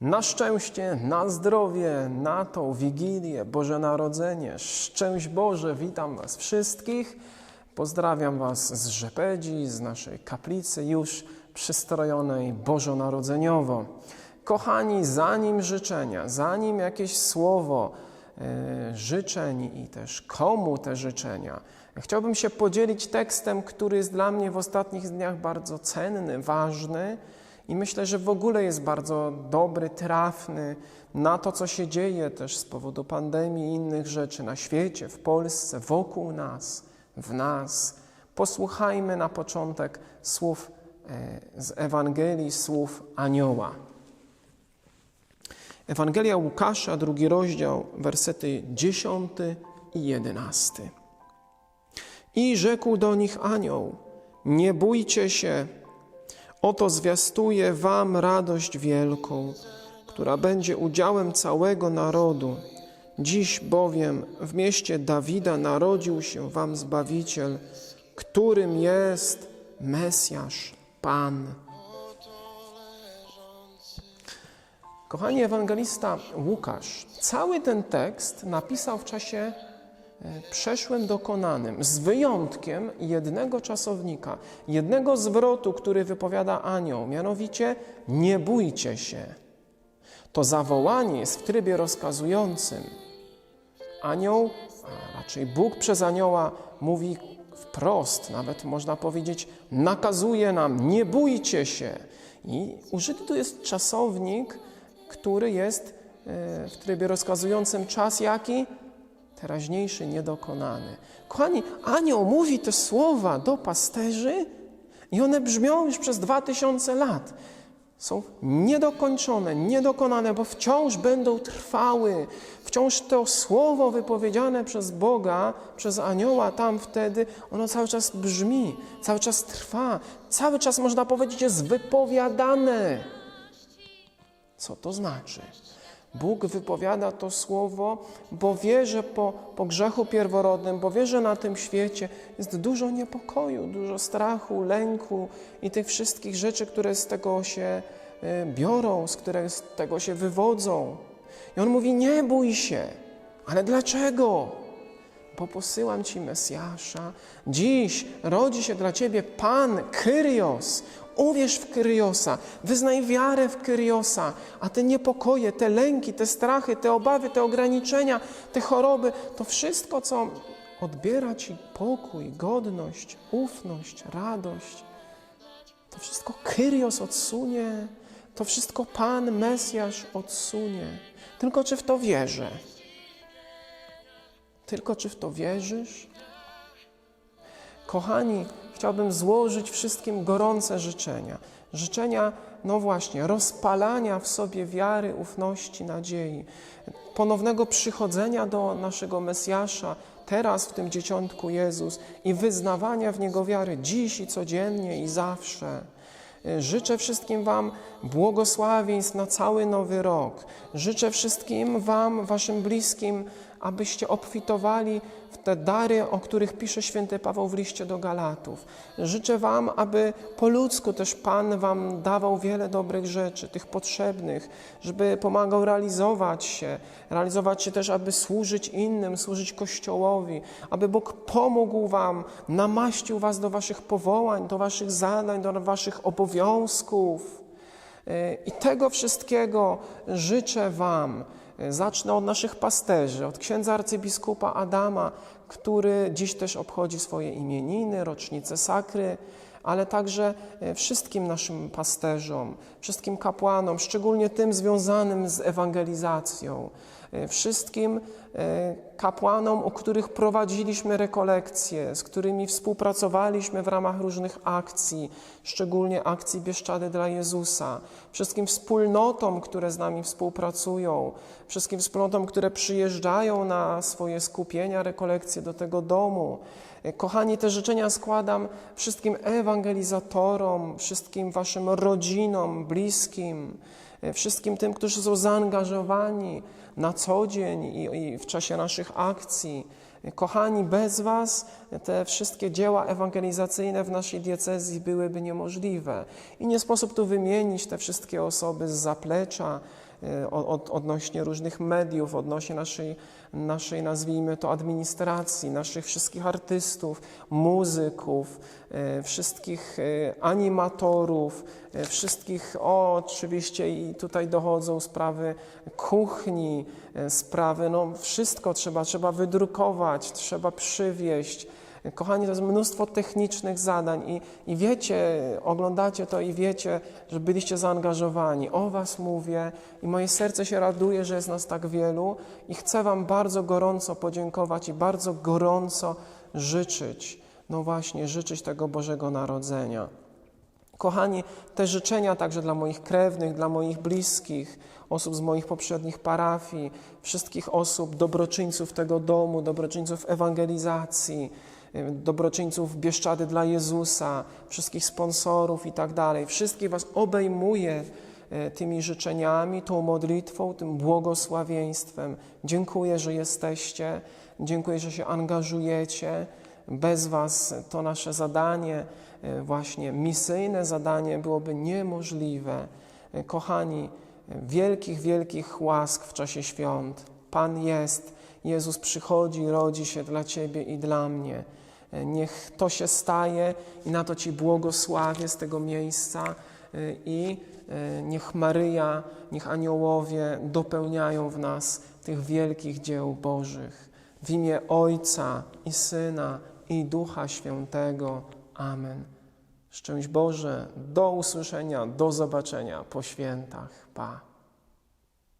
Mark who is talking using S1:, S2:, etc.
S1: Na szczęście, na zdrowie, na tą Wigilię, Boże Narodzenie. Szczęść Boże, witam Was wszystkich. Pozdrawiam Was z Rzepedzi, z naszej kaplicy już przystrojonej bożonarodzeniowo. Kochani, zanim życzenia, zanim jakieś słowo e, życzeń i też komu te życzenia, chciałbym się podzielić tekstem, który jest dla mnie w ostatnich dniach bardzo cenny, ważny i myślę, że w ogóle jest bardzo dobry, trafny na to, co się dzieje też z powodu pandemii i innych rzeczy na świecie, w Polsce, wokół nas, w nas. Posłuchajmy na początek słów e, z Ewangelii, słów anioła. Ewangelia Łukasza, drugi rozdział, wersety 10 i 11. I rzekł do nich anioł: Nie bójcie się, oto zwiastuję wam radość wielką, która będzie udziałem całego narodu. Dziś bowiem w mieście Dawida narodził się wam Zbawiciel, którym jest Mesjasz, Pan. Kochani, ewangelista Łukasz cały ten tekst napisał w czasie przeszłym dokonanym, z wyjątkiem jednego czasownika, jednego zwrotu, który wypowiada anioł, mianowicie nie bójcie się. To zawołanie jest w trybie rozkazującym. Anioł, a raczej Bóg przez anioła mówi wprost, nawet można powiedzieć, nakazuje nam, nie bójcie się. I użyty tu jest czasownik, który jest e, w trybie rozkazującym czas jaki? Teraźniejszy, niedokonany. Kochani, anioł mówi te słowa do pasterzy i one brzmią już przez dwa tysiące lat. Są niedokończone, niedokonane, bo wciąż będą trwały. Wciąż to słowo wypowiedziane przez Boga, przez anioła tam wtedy, ono cały czas brzmi, cały czas trwa, cały czas można powiedzieć jest wypowiadane. Co to znaczy? Bóg wypowiada to słowo, bo wie, że po, po grzechu pierworodnym, bo wie, że na tym świecie jest dużo niepokoju, dużo strachu, lęku i tych wszystkich rzeczy, które z tego się y, biorą, z które z tego się wywodzą. I on mówi: Nie bój się. Ale dlaczego? Bo posyłam Ci Mesjasza. Dziś rodzi się dla Ciebie Pan, Kyrios. Uwierz w Kyriosa, wyznaj wiarę w Kyriosa, a te niepokoje, te lęki, te strachy, te obawy, te ograniczenia, te choroby, to wszystko, co odbiera Ci pokój, godność, ufność, radość, to wszystko Kyrios odsunie, to wszystko Pan, Mesjasz odsunie. Tylko czy w to wierzę? Tylko czy w to wierzysz? Kochani, chciałbym złożyć wszystkim gorące życzenia. Życzenia, no właśnie, rozpalania w sobie wiary, ufności, nadziei, ponownego przychodzenia do naszego Mesjasza, teraz w tym dzieciątku Jezus i wyznawania w Niego wiary dziś i codziennie i zawsze. Życzę wszystkim Wam błogosławieństw na cały nowy rok. Życzę wszystkim Wam, Waszym bliskim, abyście obfitowali w te dary, o których pisze święty Paweł w liście do Galatów. Życzę Wam, aby po ludzku też Pan Wam dawał wiele dobrych rzeczy, tych potrzebnych, żeby pomagał realizować się, realizować się też, aby służyć innym, służyć Kościołowi, aby Bóg pomógł Wam, namaścił Was do Waszych powołań, do Waszych zadań, do Waszych obowiązków. I tego wszystkiego życzę Wam. Zacznę od naszych pasterzy, od księdza arcybiskupa Adama, który dziś też obchodzi swoje imieniny, rocznice sakry, ale także wszystkim naszym pasterzom, wszystkim kapłanom, szczególnie tym związanym z ewangelizacją, wszystkim kapłanom, u których prowadziliśmy rekolekcje, z którymi współpracowaliśmy w ramach różnych akcji, szczególnie akcji Bieszczady dla Jezusa, wszystkim wspólnotom, które z nami współpracują, wszystkim wspólnotom, które przyjeżdżają na swoje skupienia, rekolekcje do tego domu. Kochani, te życzenia składam wszystkim ewangelizatorom, wszystkim Waszym rodzinom, bliskim, wszystkim tym, którzy są zaangażowani na co dzień i, i w czasie naszych akcji. Kochani, bez Was te wszystkie dzieła ewangelizacyjne w naszej diecezji byłyby niemożliwe. I nie sposób tu wymienić te wszystkie osoby z zaplecza, e, od, odnośnie różnych mediów, odnośnie naszej, naszej, nazwijmy to, administracji, naszych wszystkich artystów, muzyków, e, wszystkich e, animatorów, e, wszystkich, o, oczywiście i tutaj dochodzą sprawy kuchni, e, sprawy, no wszystko trzeba, trzeba wydrukować, trzeba przywieźć. Kochani, to jest mnóstwo technicznych zadań i, i wiecie, oglądacie to i wiecie, że byliście zaangażowani. O Was mówię i moje serce się raduje, że jest nas tak wielu i chcę Wam bardzo gorąco podziękować i bardzo gorąco życzyć, no właśnie, życzyć tego Bożego Narodzenia. Kochani, te życzenia także dla moich krewnych, dla moich bliskich, osób z moich poprzednich parafii, wszystkich osób, dobroczyńców tego domu, dobroczyńców ewangelizacji, dobroczyńców Bieszczady dla Jezusa, wszystkich sponsorów i tak dalej. Wszystkich Was obejmuję y, tymi życzeniami, tą modlitwą, tym błogosławieństwem. Dziękuję, że jesteście, dziękuję, że się angażujecie. Bez Was to nasze zadanie, e, właśnie misyjne zadanie byłoby niemożliwe. E, Kochani, e, wielkich, wielkich łask w czasie świąt. Pan jest, Jezus przychodzi, rodzi się dla Ciebie i dla mnie. E, Niech to się staje i na to Ci błogosławię z tego miejsca e, i e, niech Maryja, niech aniołowie dopełniają w nas tych wielkich dzieł Bożych. W imię Ojca i Syna i Ducha Świętego. Amen. Szczęść Boże, do usłyszenia, do zobaczenia po świętach. Pa.